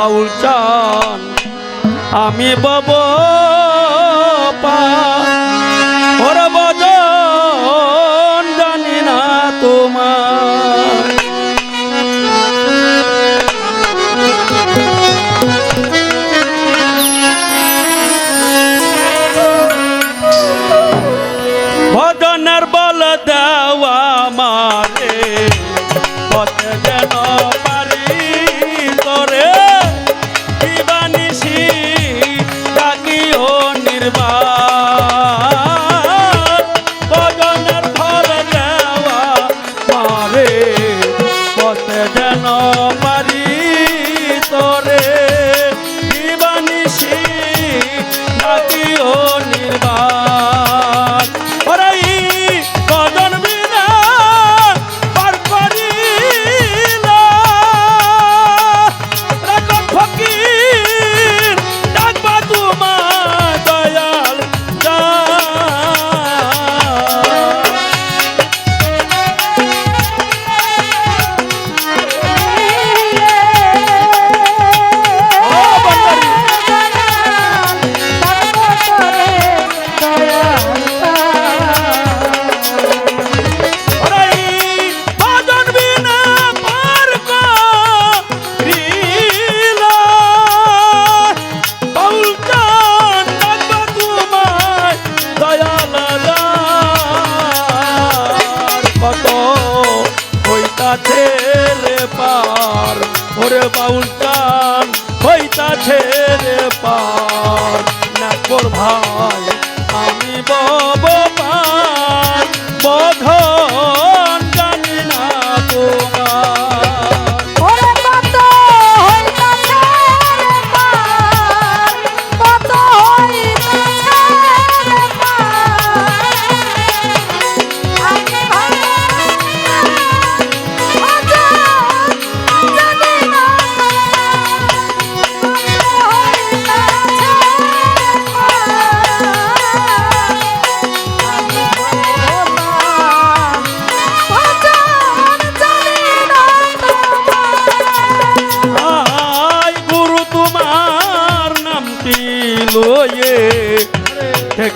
বাউল চান আমি বাবা বাবা প্রাণ হইতা ছেড়ে পান না কর ভাই আমি বল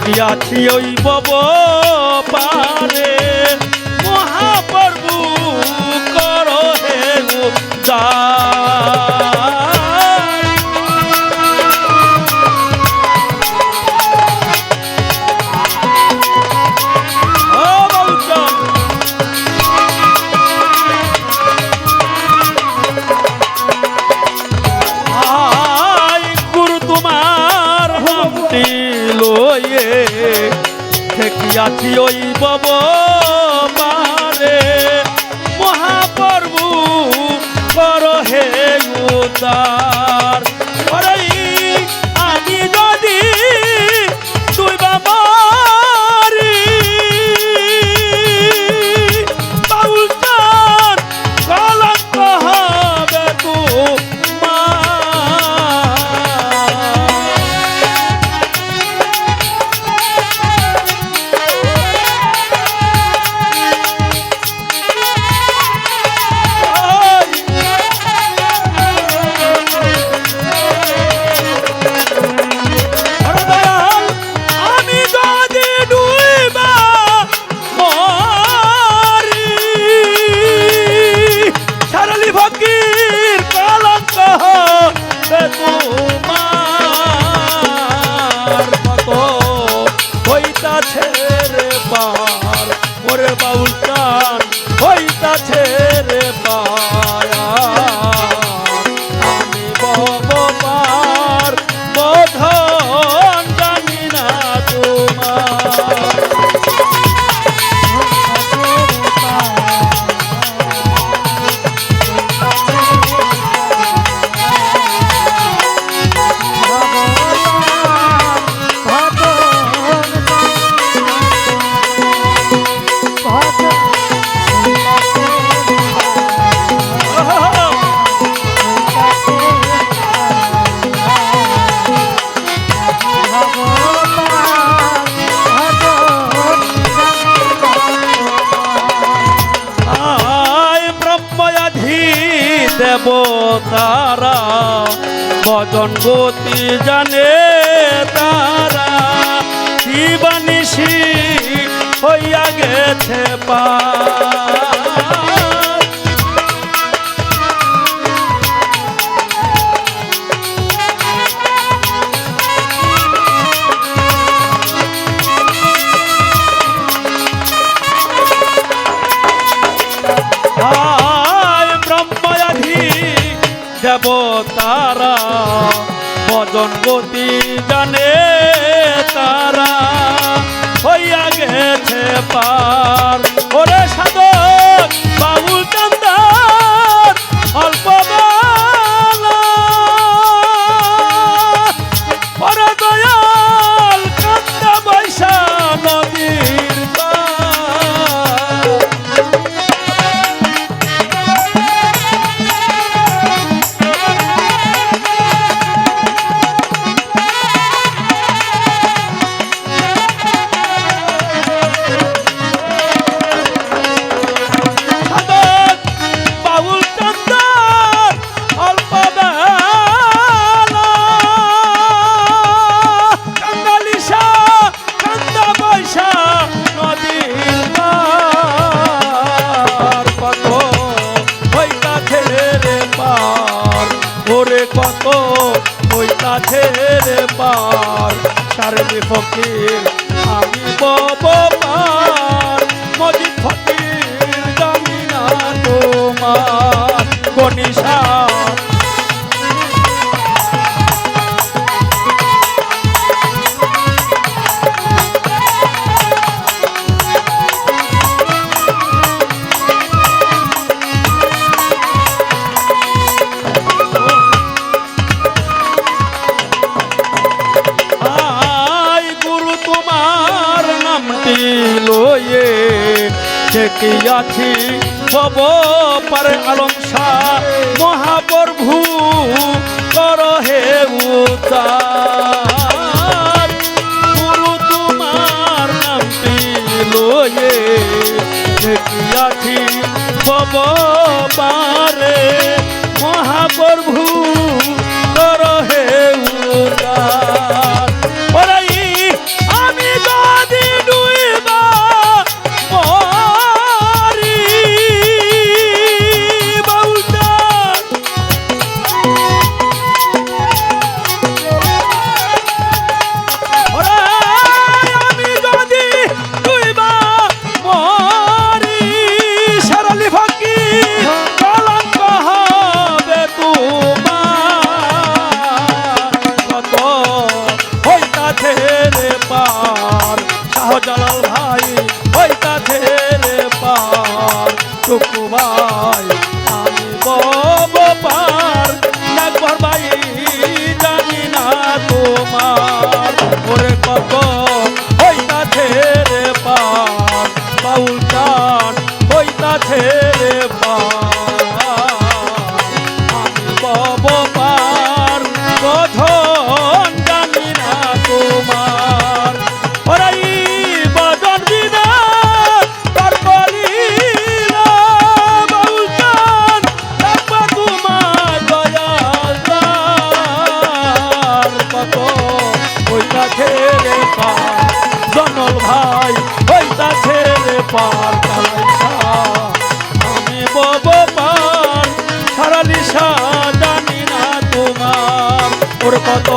কি আছি ওই বব পারে। মহাপ্রভু করো হে উদ্ধার আছি ওই বব মারে মহাপ্রভু কর হে উদা हो দেব তারা ভজন গতি জানে তারা। জীবানিসি হইয়া গেছে পা। দেবতারা বজন গতি জানে পার। সারবি ফকির আমি বাবার মজি ফকির জানি না তোমার। গণিসা আছি হব পারে আলংসা, মহাপ্রভু কর হে উতার গুরু তোমার নামটি দেখি আছি পারে মহাপ্রভু রে পার জনল ভাই হইতাছে রে পার আমি বব পার সারালিশা জানি না তোমার, ওর কত